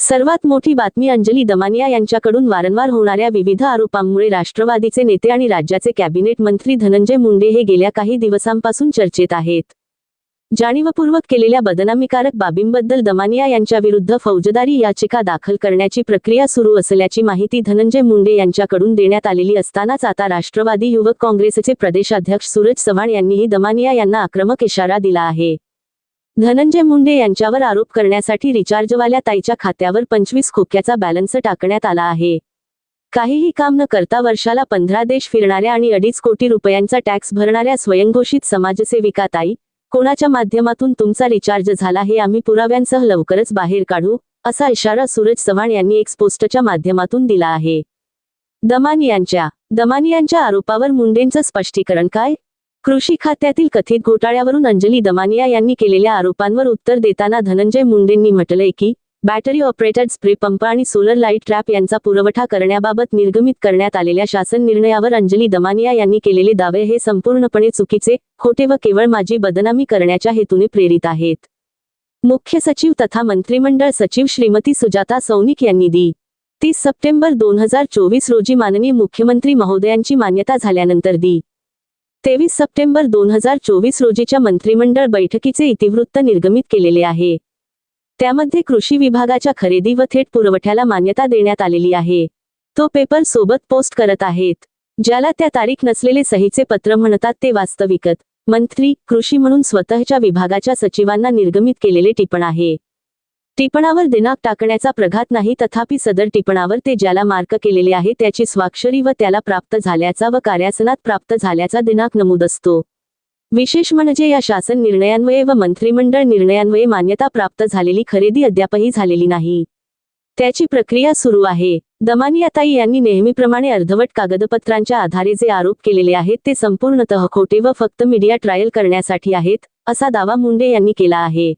सर्वात मोठी बातमी अंजली दमानिया यांच्याकडून वारंवार होणाऱ्या विविध आरोपांमुळे राष्ट्रवादीचे नेते आणि राज्याचे कॅबिनेट मंत्री धनंजय मुंडे हे गेल्या काही दिवसांपासून चर्चेत आहेत. जाणीवपूर्वक केलेल्या बदनामीकारक बाबींबद्दल दमानिया यांच्याविरुद्ध फौजदारी याचिका दाखल करण्याची प्रक्रिया सुरू असल्याची माहिती धनंजय मुंडे यांच्याकडून देण्यात आलेली असतानाच आता राष्ट्रवादी युवक काँग्रेसचे प्रदेशाध्यक्ष सूरज चव्हाण यांनीही दमानिया यांना आक्रमक इशारा दिला आहे. धनंजय मुंडे यांच्यावर आरोप करण्यासाठी रिचार्जवाल्या ताईच्या खात्यावर पंचवीस खोक्याचा बॅलन्स टाकण्यात आला आहे. काहीही काम न करता वर्षाला पंधरा देश फिरणाऱ्या आणि अडीच कोटी रुपयांचा टॅक्स भरणाऱ्या स्वयंघोषित समाजसेविका ताई कोणाच्या माध्यमातून तुमचा रिचार्ज झाला हे आम्ही पुराव्यांसह लवकरच बाहेर काढू असा इशारा सूरज चव्हाण यांनी एक पोस्टच्या माध्यमातून दिला आहे. दमानियांच्या दमानियांच्या आरोपावर मुंडेंचं स्पष्टीकरण काय? कृषी खात्यातील कथित घोटाळ्यावरून अंजली दमानिया यांनी केलेल्या आरोपांवर उत्तर देताना धनंजय मुंडेंनी म्हटलंय की बॅटरी ऑपरेटेड स्प्रे पंप आणि सोलर लाइट ट्रॅप यांचा पुरवठा करण्याबाबत निर्गमित करण्यात आलेल्या शासन निर्णयावर अंजली दमानिया यांनी केलेले दावे हे संपूर्णपणे चुकीचे खोटे व केवळ माझी बदनामी करण्याच्या हेतूने प्रेरित आहेत. मुख्य सचिव तथा मंत्रिमंडळ सचिव श्रीमती सुजाता सौनिक यांनी दी. तीस सप्टेंबर दोन हजार चोवीस रोजी माननीय मुख्यमंत्री महोदयांची मान्यता झाल्यानंतर दी. तेवीस सप्टेंबर दोन हजार चोवीस रोजीच्या मंत्रिमंडळ बैठकीचे इतिवृत्त निर्गमित केलेले आहे. त्यामध्ये कृषी विभागाच्या खरेदी व थेट पुरवठ्याला मान्यता देण्यात आलेली आहे. तो पेपर सोबत पोस्ट करत आहेत. ज्याला त्या तारीख नसलेले सहीचे पत्र म्हणतात ते वास्तविकत मंत्री कृषी म्हणून स्वतःच्या विभागाच्या सचिवांना निर्गमित केलेले टिपण आहे. टिपणावर दिनाक टाकण्याचा प्रघात नाही तथापि सदर टिपणावर ते ज्याला मार्क केलेले आहे त्याची स्वाक्षरी व त्याला प्राप्त झाल्याचा व कार्यासनात प्राप्त झाल्याचा दिनांक नमूद असतो. विशेष म्हणजे या शासन निर्णयान्वये व मंत्रिमंडळ निर्णयान्वये मान्यता प्राप्त झालेली खरेदी अद्यापही झालेली नाही. त्याची प्रक्रिया सुरू आहे. दमानियाताई यांनी नेहमीप्रमाणे अर्धवट कागदपत्रांच्या आधारे जे आरोप केलेले आहेत ते संपूर्णतः खोटे व फक्त मीडिया ट्रायल करण्यासाठी आहेत असा दावा मुंडे यांनी केला आहे.